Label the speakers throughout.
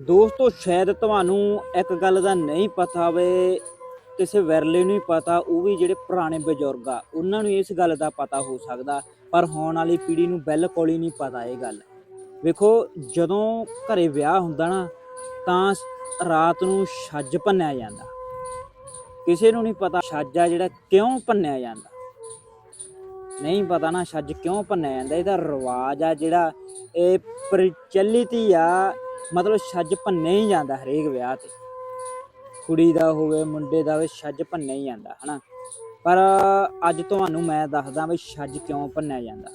Speaker 1: ਦੋਸਤੋ, ਸ਼ਾਇਦ ਤੁਹਾਨੂੰ ਇੱਕ ਗੱਲ ਦਾ ਨਹੀਂ ਪਤਾ ਹੋਵੇ ਕਿਸੇ ਵਿਰਲੇ ਨੂੰ ਹੀ ਪਤਾ, ਉਹ ਵੀ ਜਿਹੜੇ ਪੁਰਾਣੇ ਬਜ਼ੁਰਗ ਆ, ਉਹਨਾਂ ਨੂੰ ਇਸ ਗੱਲ ਦਾ ਪਤਾ ਹੋ ਸਕਦਾ, ਪਰ ਹੋਣ ਵਾਲੀ ਪੀੜ੍ਹੀ ਨੂੰ ਬਿਲਕੁਲ ਹੀ ਨਹੀਂ ਪਤਾ ਇਹ ਗੱਲ। ਵੇਖੋ, ਜਦੋਂ ਘਰੇ ਵਿਆਹ ਹੁੰਦਾ ਨਾ, ਤਾਂ ਰਾਤ ਨੂੰ ਛੱਜ ਭੰਨਿਆ ਜਾਂਦਾ। ਕਿਸੇ ਨੂੰ ਨਹੀਂ ਪਤਾ ਛੱਜ ਆ ਜਿਹੜਾ ਕਿਉਂ ਭੰਨਿਆ ਜਾਂਦਾ। ਨਹੀਂ ਪਤਾ ਨਾ ਛੱਜ ਕਿਉਂ ਭੰਨਿਆ ਜਾਂਦਾ, ਇਹਦਾ ਰਿਵਾਜ ਆ ਜਿਹੜਾ ਇਹ ਪ੍ਰਚਲਿਤ ਹੀ ਆ ਮਤਲਬ ਛੱਜ ਭੰਨਿਆ ਹੀ ਜਾਂਦਾ ਹਰੇਕ ਵਿਆਹ ਤੇ। ਕੁੜੀ ਦਾ ਹੋਵੇ, ਮੁੰਡੇ ਦਾ ਹੋਵੇ, ਛੱਜ ਭੰਨਿਆ ਹੀ ਜਾਂਦਾ, ਹਨਾ? ਪਰ ਅੱਜ ਤੁਹਾਨੂੰ ਮੈਂ ਦੱਸਦਾ ਵੀ ਛੱਜ ਕਿਉਂ ਭੰਨਿਆ ਜਾਂਦਾ।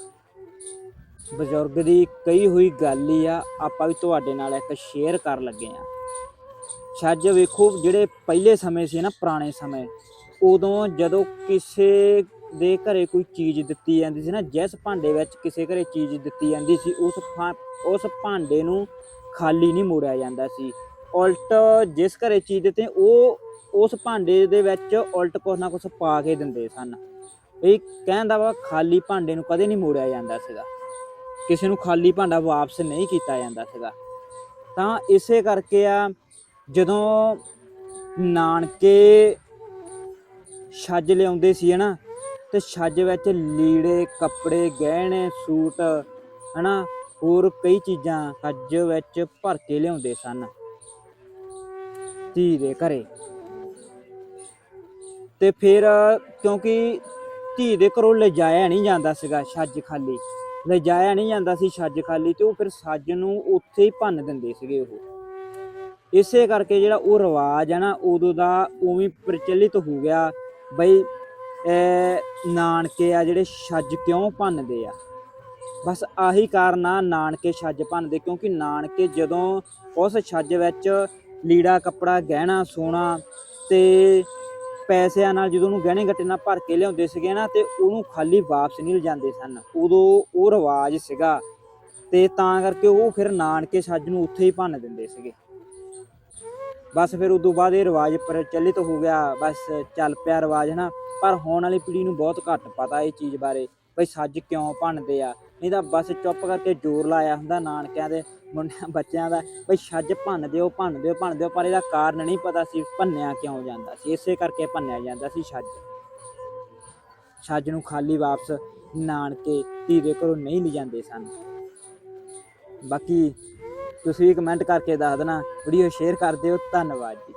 Speaker 1: ਬਜ਼ੁਰਗ ਦੀ ਕਹੀ ਹੋਈ ਗੱਲ ਹੀ ਆ, ਆਪਾਂ ਵੀ ਤੁਹਾਡੇ ਨਾਲ ਇੱਕ ਸ਼ੇਅਰ ਕਰਨ ਲੱਗੇ ਆ। ਛੱਜ ਵੇਖੋ, ਜਿਹੜੇ ਪਹਿਲੇ ਸਮੇਂ ਸੀ ਨਾ, ਪੁਰਾਣੇ ਸਮੇਂ, ਉਦੋਂ ਜਦੋਂ ਕਿਸੇ ਦੇ ਘਰੇ ਕੋਈ ਚੀਜ਼ ਦਿੱਤੀ ਜਾਂਦੀ ਸੀ ਨਾ, ਜਿਸ ਭਾਂਡੇ ਵਿੱਚ ਕਿਸੇ ਘਰੇ ਚੀਜ਼ ਦਿੱਤੀ ਜਾਂਦੀ ਸੀ, ਉਸ ਭਾ- ਉਸ ਭਾਂਡੇ ਨੂੰ ਖਾਲੀ ਨਹੀਂ ਮੋੜਿਆ ਜਾਂਦਾ ਸੀ। ਉਲਟ ਜਿਸ ਘਰੇ ਚੀਜ਼ ਦਿੱਤੇ, ਉਹ ਉਸ ਭਾਂਡੇ ਦੇ ਵਿੱਚ ਉਲਟ ਕੁਛ ਨਾ ਕੁਛ ਪਾ ਕੇ ਦਿੰਦੇ ਸਨ। ਇਹ ਕਹਿੰਦਾ ਵਾ ਖਾਲੀ ਭਾਂਡੇ ਨੂੰ ਕਦੇ ਨਹੀਂ ਮੋੜਿਆ ਜਾਂਦਾ ਸੀਗਾ। ਕਿਸੇ ਨੂੰ ਖਾਲੀ ਭਾਂਡਾ ਵਾਪਸ ਨਹੀਂ ਕੀਤਾ ਜਾਂਦਾ ਸੀਗਾ। ਤਾਂ ਇਸੇ ਕਰਕੇ ਆ, ਜਦੋਂ ਨਾਨਕੇ ਛੱਜ ਲਿਆਉਂਦੇ ਸੀ, ਹਨਾ ਤੇ ਛੱਜ ਵਿੱਚ ਲੀੜੇ, ਕੱਪੜੇ, ਗਹਿਣੇ, ਸੂਟ, ਹਨਾ, ਹੋਰ ਕਈ ਚੀਜ਼ਾਂ ਛੱਜ ਵਿੱਚ ਭਰ ਕੇ ਲਿਆਉਂਦੇ ਸਨ। ਧੀ ਦੇ ਘਰੇ। ਤੇ ਫਿਰ ਕਿਉਂਕਿ ਧੀ ਦੇ ਘਰੋਂ ਲਿਜਾਇਆ ਨਹੀਂ ਜਾਂਦਾ ਸੀਗਾ ਛੱਜ ਖਾਲੀ। ਲਿਜਾਇਆ ਨਹੀਂ ਜਾਂਦਾ ਸੀ ਛੱਜ ਖਾਲੀ ਤੇ ਉਹ ਫਿਰ ਛੱਜ ਨੂੰ ਉੱਥੇ ਹੀ ਭੰਨ ਦਿੰਦੇ ਸੀਗੇ ਉਹ। ਇਸੇ ਕਰਕੇ ਜਿਹੜਾ ਉਹ ਰਿਵਾਜ ਹੈ ਨਾ, ਉਦੋਂ ਦਾ ਉਵੇਂ ਪ੍ਰਚਲਿਤ ਹੋ ਗਿਆ, ਬਈ ਨਾਨਕੇ ਆ ਜਿਹੜੇ ਛੱਜ ਕਿਉਂ ਭੰਨਦੇ ਆ? ਬਸ ਆਹੀ ਕਾਰਨ ਆ ਨਾਨਕੇ ਛੱਜ ਭੰਨਦੇ, ਕਿਉਂਕਿ ਨਾਨਕੇ ਜਦੋਂ ਉਸ ਛੱਜ ਵਿੱਚ ਲੀੜਾ, ਕੱਪੜਾ, ਗਹਿਣਾ, ਸੋਨਾ ਤੇ ਪੈਸਿਆਂ ਨਾਲ ਜਦੋਂ ਉਹਨੂੰ ਗਹਿਣੇ ਗੱਟੇ ਨਾਲ ਭਰ ਕੇ ਲਿਆਉਂਦੇ ਸੀਗੇ ਨਾ ਤੇ ਉਹਨੂੰ ਖਾਲੀ ਵਾਪਸ ਨਹੀਂ ਲਿਜਾਂਦੇ ਸਨ। ਉਦੋਂ ਉਹ ਰਿਵਾਜ ਸੀਗਾ ਤੇ ਤਾਂ ਕਰਕੇ ਉਹ ਫਿਰ ਨਾਨਕੇ ਛੱਜ ਨੂੰ ਉੱਥੇ ਹੀ ਭੰਨ ਦਿੰਦੇ ਸੀਗੇ। ਬਸ ਫਿਰ ਉਦੋਂ ਬਾਅਦ ਇਹ ਰਿਵਾਜ ਪ੍ਰਚਲਿਤ ਹੋ ਗਿਆ, ਬਸ ਚੱਲ ਪਿਆ ਰਿਵਾਜ, ਹਨਾ। ਪਰ ਹੋਣ ਵਾਲੀ ਪੀੜ੍ਹੀ ਨੂੰ ਬਹੁਤ ਘੱਟ ਪਤਾ ਇਹ ਚੀਜ਼ ਬਾਰੇ, ਬਈ ਛੱਜ ਕਿਉਂ ਭੰਨਦੇ ਆ। ਨਹੀਂ ਤਾਂ ਬਸ ਚੁੱਪ ਕਰਕੇ ਜ਼ੋਰ ਲਾਇਆ ਹੁੰਦਾ ਨਾਨਕਿਆਂ ਦੇ, ਮੁੰਡਿਆਂ, ਬੱਚਿਆਂ ਦਾ, ਬਈ ਛੱਜ ਭੰਨ ਦਿਓ ਭੰਨ ਦਿਓ ਭੰਨ ਦਿਓ ਪਰ ਇਹਦਾ ਕਾਰਨ ਨਹੀਂ ਪਤਾ ਸੀ ਭੰਨਿਆ ਕਿਉਂ ਜਾਂਦਾ ਸੀ। ਇਸੇ ਕਰਕੇ ਭੰਨਿਆ ਜਾਂਦਾ ਸੀ ਛੱਜ ਛੱਜ ਨੂੰ ਖਾਲੀ ਵਾਪਸ ਨਾਨਕੇ ਧੀ ਦੇ ਘਰੋਂ ਨਹੀਂ ਲਿਜਾਂਦੇ ਸਨ। ਬਾਕੀ ਤੁਸੀਂ ਵੀ ਕਮੈਂਟ ਕਰਕੇ ਦੱਸ ਦੇਣਾ ਵੀਡੀਓ ਸ਼ੇਅਰ ਕਰ ਦਿਓ ਧੰਨਵਾਦ ਜੀ।